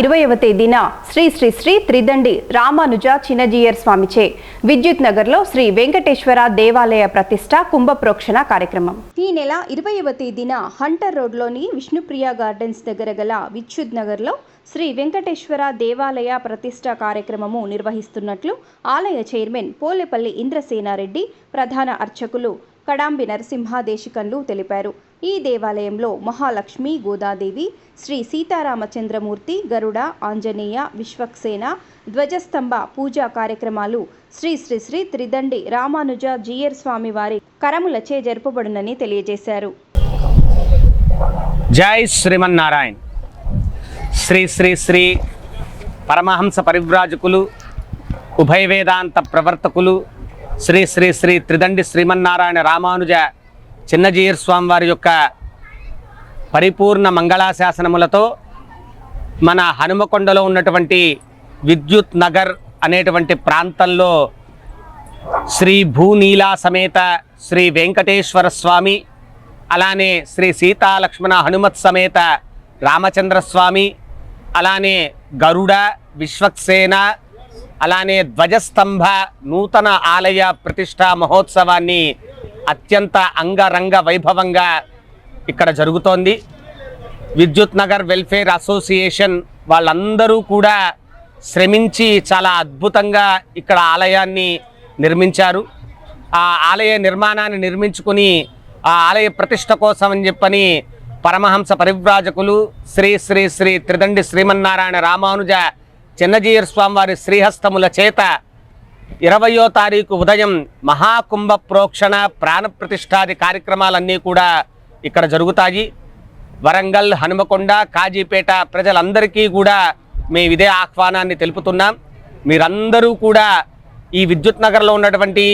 ఇరవైవ తేదీన శ్రీ శ్రీ శ్రీ త్రిదండి రామానుజ చిన్నజీయర్ స్వామిచే విద్యుత్ నగర్లో శ్రీ వెంకటేశ్వర దేవాలయ ప్రతిష్ట కుంభప్రోక్షణ కార్యక్రమం. ఈ నెల ఇరవైవ తేదీన హంటర్ రోడ్లోని విష్ణుప్రియ గార్డెన్స్ దగ్గర గల విద్యుత్ నగర్లో శ్రీ వెంకటేశ్వర దేవాలయ ప్రతిష్ట కార్యక్రమము నిర్వహిస్తున్నట్లు ఆలయ చైర్మన్ పోలేపల్లి ఇంద్రసేనారెడ్డి ప్రధాన అర్చకులు కడాంబి నరసింహాదేశికన్లు తెలిపారు. ఈ దేవాలయంలో మహాలక్ష్మి గోదాదేవి శ్రీ సీతారామచంద్రమూర్తి గరుడ ఆంజనేయ విశ్వక్సేన ధ్వజస్తంభ పూజా కార్యక్రమాలు శ్రీ శ్రీ శ్రీ త్రిదండి రామానుజ జీయర్ స్వామి వారి కరములచే జరుపబడునని తెలియజేశారు. జై శ్రీమన్నారాయణ్. శ్రీ శ్రీ శ్రీ పరమహంస పరివ్రాజకులు ఉభయ వేదాంత ప్రవర్తకులు శ్రీ శ్రీ శ్రీ త్రిదండి శ్రీమన్నారాయణ రామానుజ చిన్నజీయర్ స్వామి వారి యొక్క పరిపూర్ణ మంగళాశాసనములతో మన హనుమకొండలో ఉన్నటువంటి విద్యుత్ నగర్ అనేటువంటి ప్రాంతంలో శ్రీ భూనీలా సమేత శ్రీ వెంకటేశ్వర స్వామి అలానే శ్రీ సీతాలక్ష్మణ హనుమత్ సమేత రామచంద్రస్వామి అలానే గరుడ విశ్వక్సేన అలానే ధ్వజస్తంభ నూతన ఆలయ ప్రతిష్టా మహోత్సవాన్ని అత్యంత అంగరంగ వైభవంగా ఇక్కడ జరుగుతోంది. విద్యుత్ నగర్ వెల్ఫేర్ అసోసియేషన్ వాళ్ళందరూ కూడా శ్రమించి చాలా అద్భుతంగా ఇక్కడ ఆలయాన్ని నిర్మించారు. ఆ ఆలయ నిర్మాణాన్ని నిర్మించుకుని ఆ ఆలయ ప్రతిష్ట కోసం అని చెప్పని పరమహంస పరివ్రాజకులు శ్రీ శ్రీ శ్రీ త్రిదండి శ్రీమన్నారాయణ రామానుజ చిన్నజీయర్ స్వామివారి శ్రీహస్తముల చేత ఇరవయో తారీఖు ఉదయం మహాకుంభ ప్రోక్షణ ప్రాణప్రతిష్టాది కార్యక్రమాలన్నీ కూడా ఇక్కడ జరుగుతాయి. వరంగల్ హనుమకొండ కాజీపేట ప్రజలందరికీ కూడా మేము ఇదే ఆహ్వానాన్ని తెలుపుతున్నాం. మీరందరూ కూడా ఈ విద్యుత్ నగర్లో ఉన్నటువంటి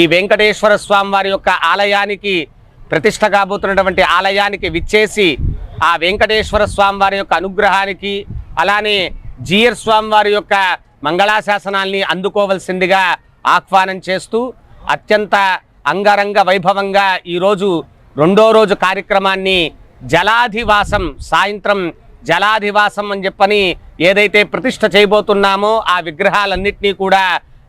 ఈ వెంకటేశ్వర స్వామి వారి యొక్క ఆలయానికి ప్రతిష్ట కాబోతున్నటువంటి ఆలయానికి విచ్చేసి ఆ వెంకటేశ్వర స్వామి వారి యొక్క అనుగ్రహానికి అలానే జిఆర్ స్వామి వారి యొక్క మంగళాశాసనాల్ని అందుకోవలసిందిగా ఆహ్వానం చేస్తూ అత్యంత అంగరంగ వైభవంగా ఈరోజు రెండో రోజు కార్యక్రమాన్ని జలాధివాసం సాయంత్రం జలాధివాసం అని చెప్పని ఏదైతే ప్రతిష్ట చేయబోతున్నామో ఆ విగ్రహాలన్నింటినీ కూడా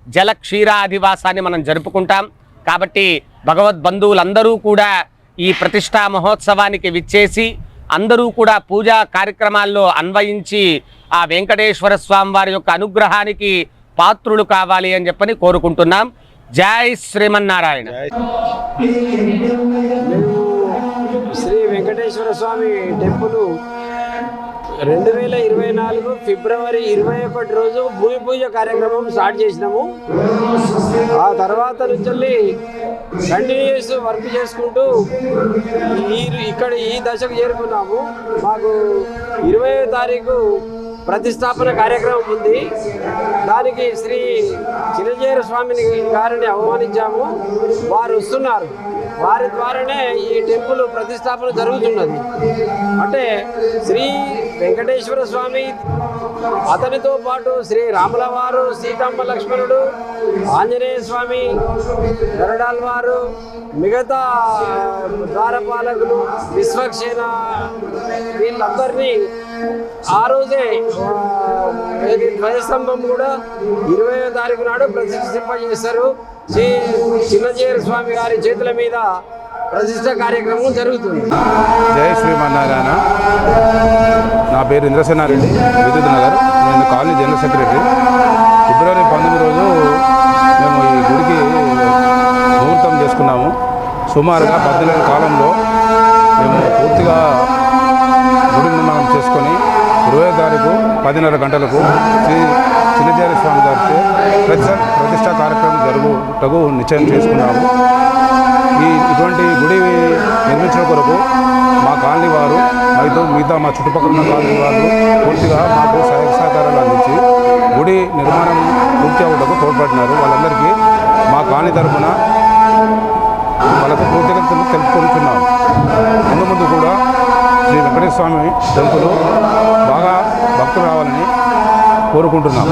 జల క్షీరాధివాసాన్ని మనం జరుపుకుంటాం. కాబట్టి భగవద్ బంధువులందరూ కూడా ఈ ప్రతిష్టా మహోత్సవానికి విచ్చేసి అందరూ కూడా పూజా కార్యక్రమాల్లో అన్వయించి ఆ వెంకటేశ్వర స్వామి వారి యొక్క అనుగ్రహానికి పాత్రులు కావాలి అని చెప్పని కోరుకుంటున్నాం. జై శ్రీమన్నారాయణ. శ్రీ వెంకటేశ్వర స్వామి టెంపుల్ రెండు వేల ఇరవై నాలుగు ఫిబ్రవరి ఇరవై ఒకటి రోజు భూమి పూజ కార్యక్రమం స్టార్ట్ చేసినాము. ఆ తర్వాత నుంచి కంటిన్యూస్ వర్క్ చేసుకుంటూ ఈ ఇక్కడ ఈ దశకు చేరుకున్నాము. మాకు ఇరవై తారీఖు ప్రతిష్టాపన కార్యక్రమం ఉంది. దానికి శ్రీ చిరంజీవి స్వామిని గారిని అవమానించాము. వారు వస్తున్నారు. వారి ద్వారానే ఈ టెంపుల్ ప్రతిష్టాపన జరుగుతున్నది. అంటే శ్రీ వెంకటేశ్వర స్వామి అతనితో పాటు శ్రీ రాములవారు సీతమ్మ లక్ష్మణుడు ఆంజనేయ స్వామి గరుడాల్ వారు మిగతా ద్వారపాలకులు విశ్వక్షేణ వీళ్ళందరినీ ఆ రోజే ధ్వజస్తంభం కూడా ఇరవై తారీఖు నాడు ప్రతిష్ఠింపజేస్తారు శ్రీ చిన్నజీర స్వామి గారి చేతుల మీద ప్రతిష్ట కార్యక్రమం జరుగుతుంది. జయ శ్రీమన్నారాయణ నా పేరు ఇంద్రసేనారెడ్డి విద్యుత్ నగర్. నేను కాలనీ జనరల్ సెక్రటరీ. ఫిబ్రవరి పంతొమ్మిది రోజు మేము ఈ గుడికి ముహూర్తం చేసుకున్నాము. సుమారుగా పద్దెనిమిది కాలంలో మేము పూర్తిగా గుడి నిర్మాణం చేసుకొని ఇరవై తారీఖు పదిన్నర గంటలకు శ్రీ చిన్నజారి స్వామి గారిచే ప్రతిష్ట ప్రతిష్టా కార్యక్రమం జరుగుటకు నిశ్చయం చేసుకున్నాము. ఈ ఇటువంటి గుడి నిర్మించిన కొరకు మా కాలనీ వారు అయితే మిగతా మా చుట్టుపక్కల ఉన్న కాలనీ వాళ్ళు పూర్తిగా మాకు సహాయ సహకారాలు అందించి గుడి నిర్మాణం పూర్తి అవ్వటకు తోడ్పడినారు. వాళ్ళందరికీ మా కాలనీ తరఫున వాళ్ళకు కృతజ్ఞతలు తెలుపుకుంటున్నాం వెంకటేశ్వర స్వామి టెంపుల్ బాగా భక్తులు రావాలని కోరుకుంటున్నాం.